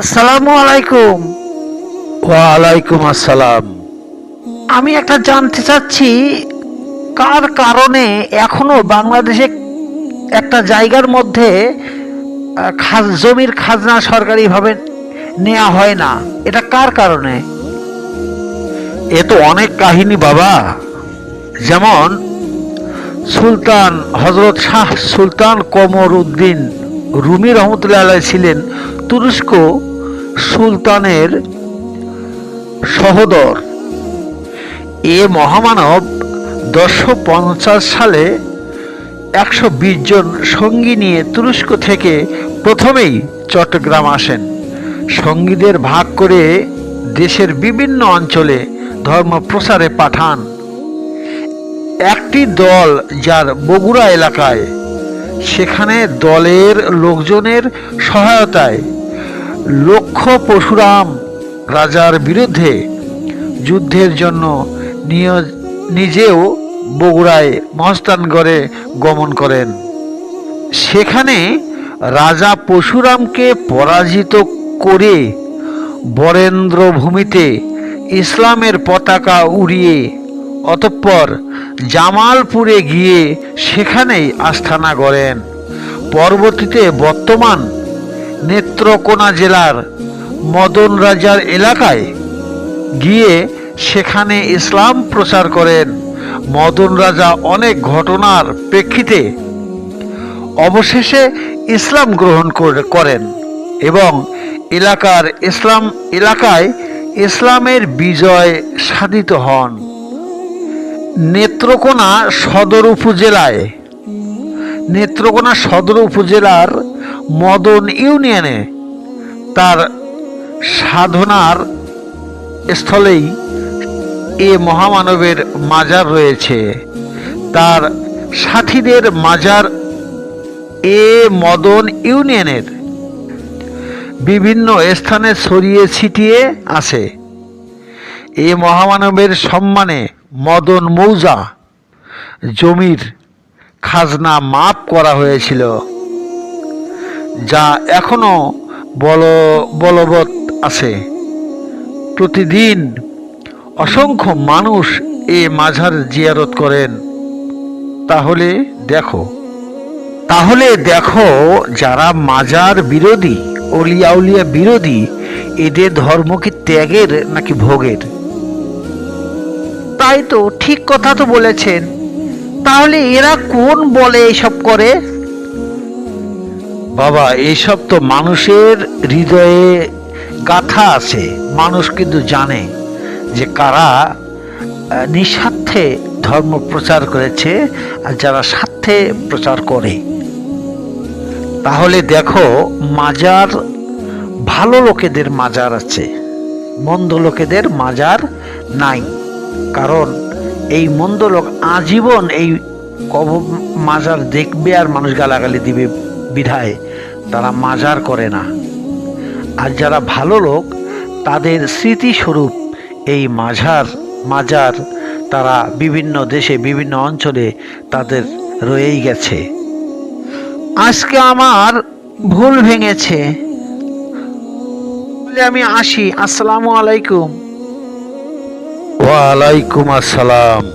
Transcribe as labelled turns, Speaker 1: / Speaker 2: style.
Speaker 1: আসসালামু আলাইকুম।
Speaker 2: ওয়ালাইকুম আসসালাম।
Speaker 1: আমি একটা জানতে চাচ্ছি কার কারণে এখনও বাংলাদেশে একটা জায়গার মধ্যে খাজ জমির খাজনা সরকারিভাবে নেওয়া হয় না? এটা কার কারণে?
Speaker 2: এ তো অনেক কাহিনী বাবা। যেমন সুলতান হজরত শাহ সুলতান কমর উদ্দিন রুমি রহমতুল্লাহ ছিলেন। তুরস্ক সুলতানের সহদর। এ মহামানব দশশো পঞ্চাশ সালে একশো বিশ জন সঙ্গী নিয়ে তুরস্ক থেকে প্রথমেই চট্টগ্রাম আসেন। সঙ্গীদের ভাগ করে দেশের বিভিন্ন অঞ্চলে ধর্ম প্রচারে পাঠান। একটি দল যার বগুড়া এলাকায় সেখানে দলের লোকজনের সহায়তায় লক্ষ পরশুরাম রাজার বিরুদ্ধে যুদ্ধের জন্য নিয়- নিজেও বগুড়ায় মহস্তানগড়ে গমন করেন। সেখানে রাজা পরশুরামকে পরাজিত করে বরেন্দ্র ভূমিতে ইসলামের পতাকা উড়িয়ে অতঃপর জামালপুরে গিয়ে সেখানেই আস্থানা গড়েন। পরবর্তীতে বর্তমান নেত্রকোনা জেলার মদন রাজার এলাকায় গিয়ে সেখানে ইসলাম প্রচার করেন। মদন রাজা অনেক ঘটনার প্রেক্ষিতে অবশেষে ইসলাম গ্রহণ করেন এবং এলাকার ইসলাম এলাকায় ইসলামের বিজয় সাধিত হন। নেত্রকোনা সদর উপজেলায়, নেত্রকোনা সদর উপজেলার মদন ইউনিয়নে তার সাধনার স্থলেই এ মহামানবের মাজার রয়েছে। তার সাথীদের মাজার এ মদন ইউনিয়নের বিভিন্ন স্থানে ছড়িয়ে ছিটিয়ে আছে। এ মহামানবের সম্মানে মদন মৌজা জমির খাজনা মাপ করা হয়েছিল, যা এখনও বল, বলবৎ আছে। প্রতিদিন অসংখ্য মানুষ এ মাঝার জিয়ারত করেন। তাহলে দেখো তাহলে দেখো যারা মাজার বিরোধী অলিয়াউলিয়া বিরোধী, এদের ধর্ম কি ত্যাগের নাকি ভোগের?
Speaker 1: তাই তো, ঠিক কথা তো বলেছেন। তাহলে এরা কোন বলে এসব করে?
Speaker 2: বাবা, এইসব তো মানুষের হৃদয়ে গাথা আছে। মানুষ কিন্তু জানে যে কারা নিঃস্বার্থে ধর্ম প্রচার করেছে আর যারা স্বার্থে প্রচার করে। তাহলে দেখো, মাজার, ভালো লোকেদের মাজার আছে, মন্দ লোকেদের মাজার নাই। কারণ এই মন্দ লোক আজীবন এই কব মাজার দেখবে আর মানুষ গালাগালি দিবে বিধায়। তারা মাজার করে না। আর যারা ভালো লোক, তাদের স্মৃতিস্বরূপ এই মাঝার, মাজার তারা বিভিন্ন দেশে, বিভিন্ন অঞ্চলে তাদের রয়েই গেছে।
Speaker 1: আজকে আমার ভুল ভেঙেছে। আমি আসি। আসসালামু আলাইকুম।
Speaker 2: ওয়ালাইকুম আসসালাম।